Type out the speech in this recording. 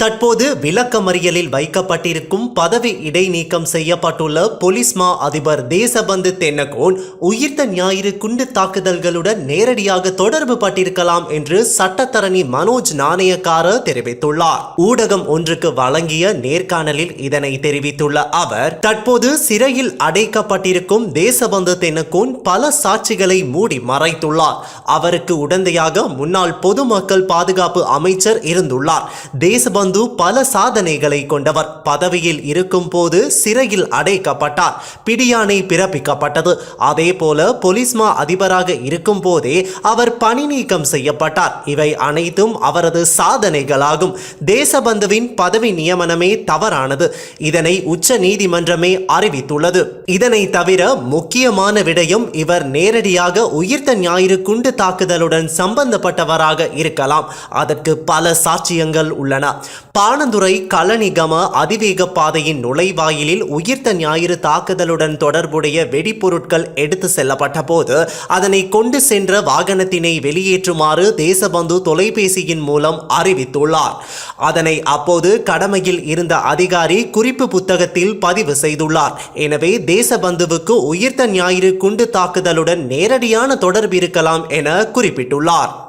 தற்போது விளக்கமறியலில் வைக்கப்பட்டிருக்கும் பதவி இடைநீக்கம் செய்யப்பட்டுள்ள பொலிஸ் மா அதிபர் தேசபந்து தென்னகோன் உயிர்த்த ஞாயிறு குண்டு தாக்குதல்களுடன் நேரடியாக தொடர்பு பட்டிருக்கலாம் என்று சட்டத்தரணி மனோஜ் நாணயக்கார தெரிவித்துள்ளார். ஊடகம் ஒன்றுக்கு வழங்கிய நேர்காணலில் இதனை தெரிவித்துள்ள அவர் தற்போது சிறையில் அடைக்கப்பட்டிருக்கும் தேசபந்து தென்னகோன் பல சாட்சிகளை மூடி மறைத்துள்ளார். அவருக்கு உடந்தையாக முன்னாள் பொதுமக்கள் பாதுகாப்பு அமைச்சர் இருந்துள்ளார். தேசபந்து பல சாதனைகளை கொண்டவர். பதவியில் இருக்கும் போது சிறையில் அடைக்கப்பட்டார். பிடியாணை பிறப்பிக்கப்பட்டது. அதே போல பொலிஸ்மா அதிபராக இருக்கும் போதே அவர் பணி நீக்கம் செய்யப்பட்டார். இவை அனைத்தும் அவரது சாதனைகளாகும். தேசபந்துவின் பதவி நியமனமே தவறானது. இதனை உச்ச நீதிமன்றமே அறிவித்துள்ளது. இதனை தவிர முக்கியமான விடயம் இவர் நேரடியாக உயிர்த்த ஞாயிறு குண்டு தாக்குதலுடன் சம்பந்தப்பட்டவராக இருக்கலாம். அதற்கு பல சாட்சியங்கள் உள்ளன. பாணந்துறை களனிகம அதிவேக பாதையின் நுழைவாயிலில் உயிர்த்த ஞாயிறு தாக்குதலுடன் தொடர்புடைய வெடிப்பொருட்கள் எடுத்து செல்லப்பட்ட போது அதனை கொண்டு சென்ற வாகனத்தினை வெளியேற்றுமாறு தேசபந்து தொலைபேசியின் மூலம் அறிவித்துள்ளார். அதனை அப்போது கடமையில் இருந்த அதிகாரி குறிப்பு புத்தகத்தில் பதிவு செய்துள்ளார். எனவே தேசபந்துவுக்கு உயிர்த்த ஞாயிறு குண்டு தாக்குதலுடன் நேரடியான தொடர்பு இருக்கலாம் என குறிப்பிட்டுள்ளார்.